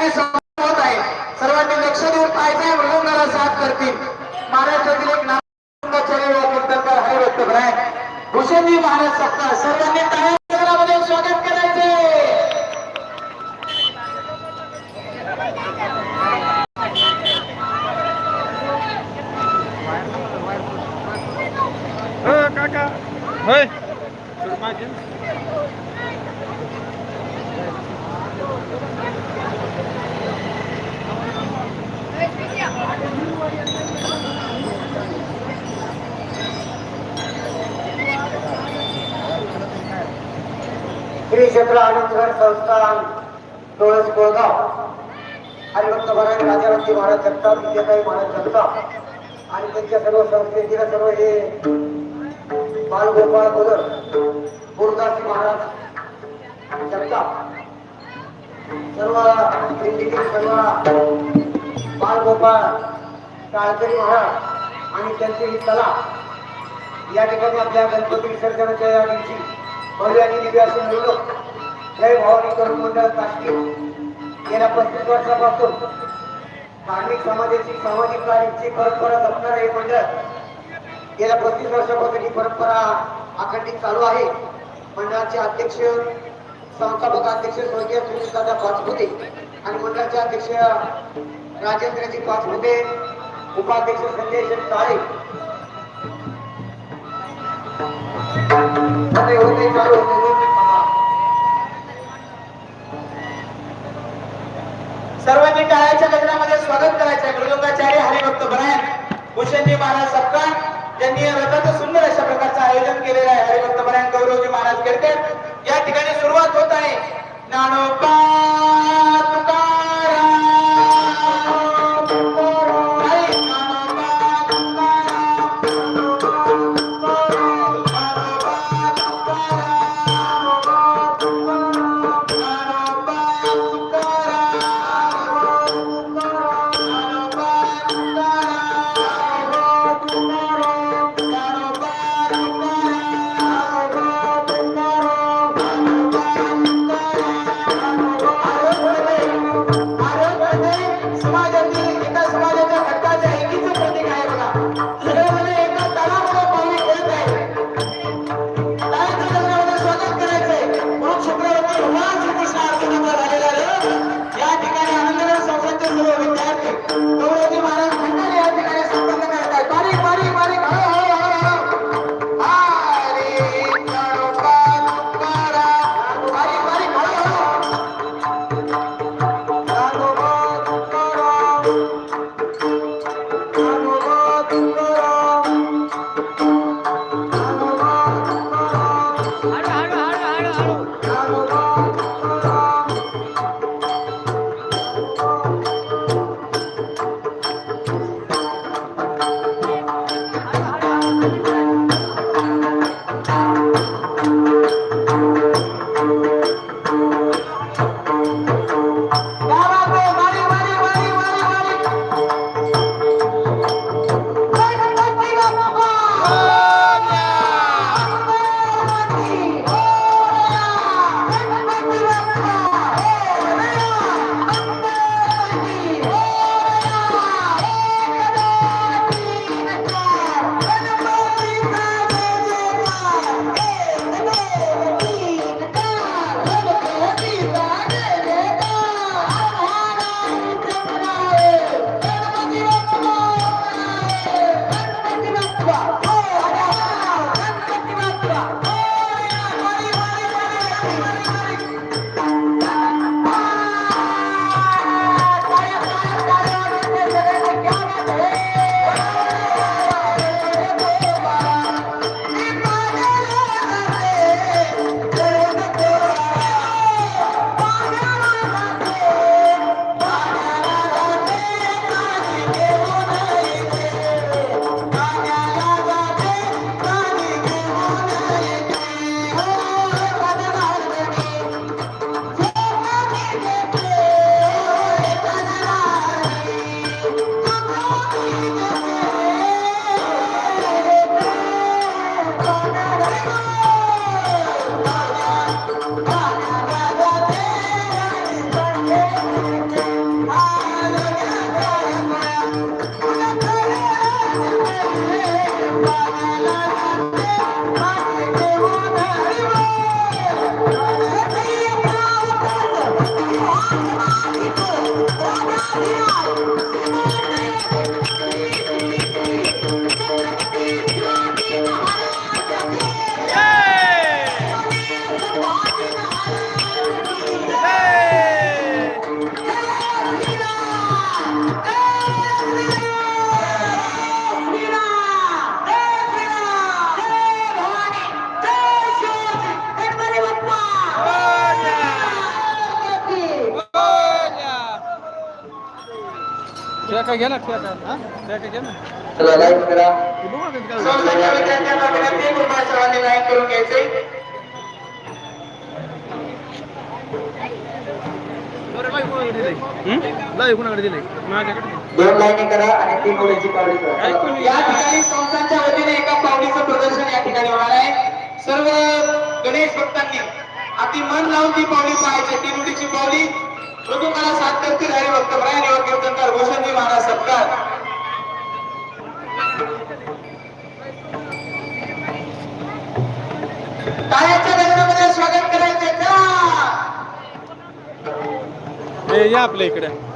ठिकाणी होत आहे. सर्वांनी लक्ष देऊन पाहिजे मला साथ करतील. श्री क्षेत्र आनंदगड संस्थान डोळस कोळगाव. हरिभक्त महाराज राजावती महाराज जगताप विजयताई महाराज जगताप आणि त्यांच्या सर्व संस्थेतील सर्व हे बालगोपाळ गोदर गुरुदासी महाराज जगताप सर्व दिंडीतील सर्व बालगोपाळ काळकरी महाराज आणि त्यांची ही कला. या ठिकाणी आपल्या गणपती विसर्जनाच्या या दिवशी भव्य आणि दिव्य असून मिळवणूक जय भवानी करून मंडळ काश्मीर गेल्या पस्तीस वर्षापासून धार्मिक समाजाची सामाजिक कार्याची परंपरा जपणार हे मंडळ गेल्या पस्तीस वर्षापासून ही परंपरा अखंडित चालू आहे. मंडळाचे अध्यक्ष संस्थापक अध्यक्ष स्वर्गीय सुनील दादा पाचपुते आणि मंडळाचे अध्यक्ष राजेंद्रजी पाचपुते उपाध्यक्ष संजय शेठ काळे होते चालू होते होते थांबा. सर्वांनी टाळ्याच्या लग्नामध्ये स्वागत करायचं मृदुंगाचार्य हरिभक्त बनायन भूषणजी महाराज सपकाळ यांनी या रथाचं सुंदर अशा प्रकारचं आयोजन केलेलं आहे. हरिभक्त बनायन गौरवजी महाराज केडकर. या ठिकाणी सुरुवात होत आहे. ज्ञानोबा Yeah. ठेका घे ना ठेका हा? ठेका घे ना चला लाईक करा. तू बघ ना किती काय संस्थांच्या विद्यार्थ्यांना विनंती आहे, कृपया सर्वांनी लाईन करून घ्यायचे. लय कुणाकडे दिले माझ्याकडे दोन लाईनी करा आणि तीन मुलीची कावडी करा. ऐकून चला. घे. या ठिकाणी संस्थांच्या वतीने एका पावलीचं प्रदर्शन या ठिकाणी होणार आहे. सर्व गणेश भक्तांनी अति मन लावून ती पावली पाहायची ती नुडीची पावली. ऋतुकाला साथ करतील. या आपल्या इकडे.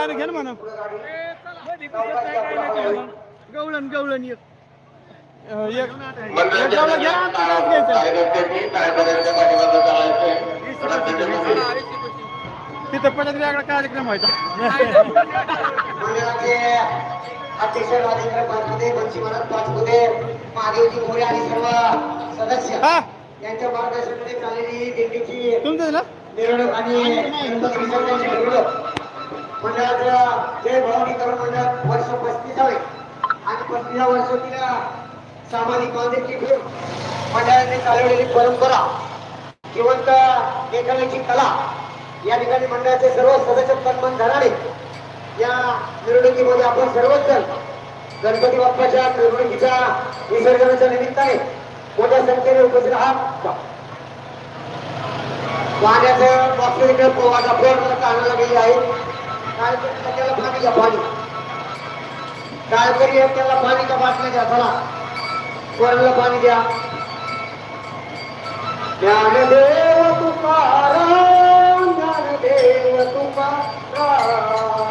गाणं घे ना म्हणा. गवळण गवळण एक. गवळण घ्या घ्यायचं तिथं पडत वेगळा कार्यक्रम व्हायचा. तुमचं ना आणि मंडळाच्या जय भवानी तरुण मंडळ वर्ष आहे आणि पस्तीसा तिला सामाजिक बांधिलकी ठेवून मंडळाने चालवलेली परंपरा जिवंत लेखनाची कला या ठिकाणी मंडळाचे सर्व सदस्य तन्मन धनाने या निवडणुकीमध्ये आपण सर्वच जण गणपती बाप्पाच्या निवडणुकीच्या विसर्जनाच्या निमित्ताने मोठ्या संख्येने उपस्थित आहात. पाण्याचं बॉक्स इकडे पोवाचा फ्लोर आणायला गेली आहे. काय त्याला पाणी द्या पाणी काय करी त्याला का बाटल्या द्या चला कोणाला पाणी द्या ज्ञानदेव तुकाराम. ज्ञानदेव तुकाराम.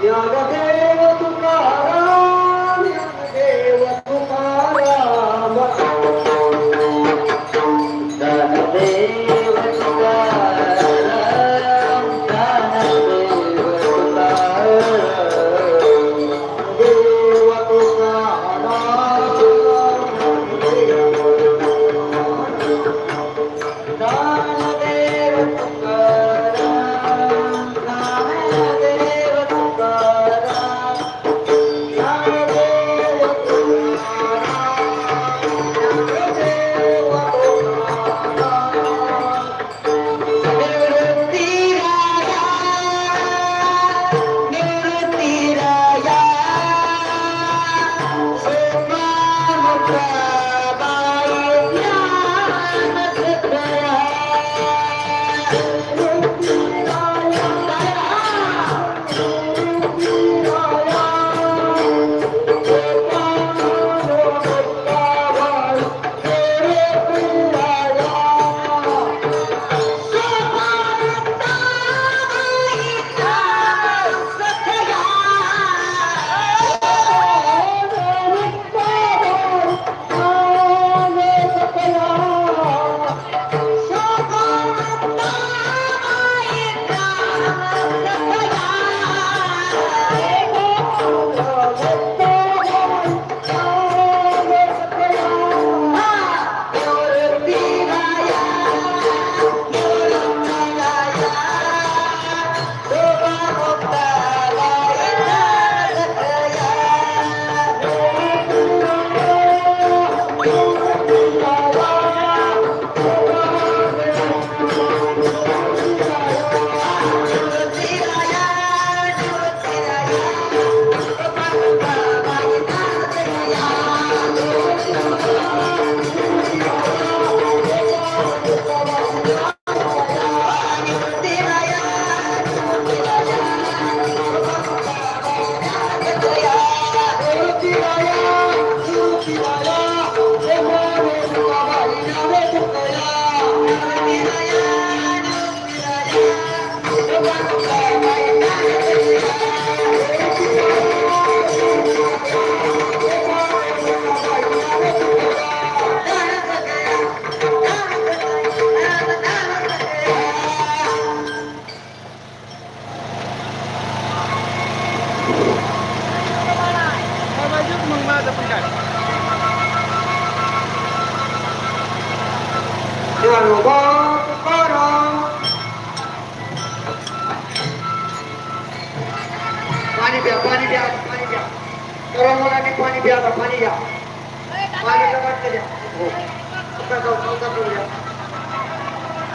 ज्ञानदेव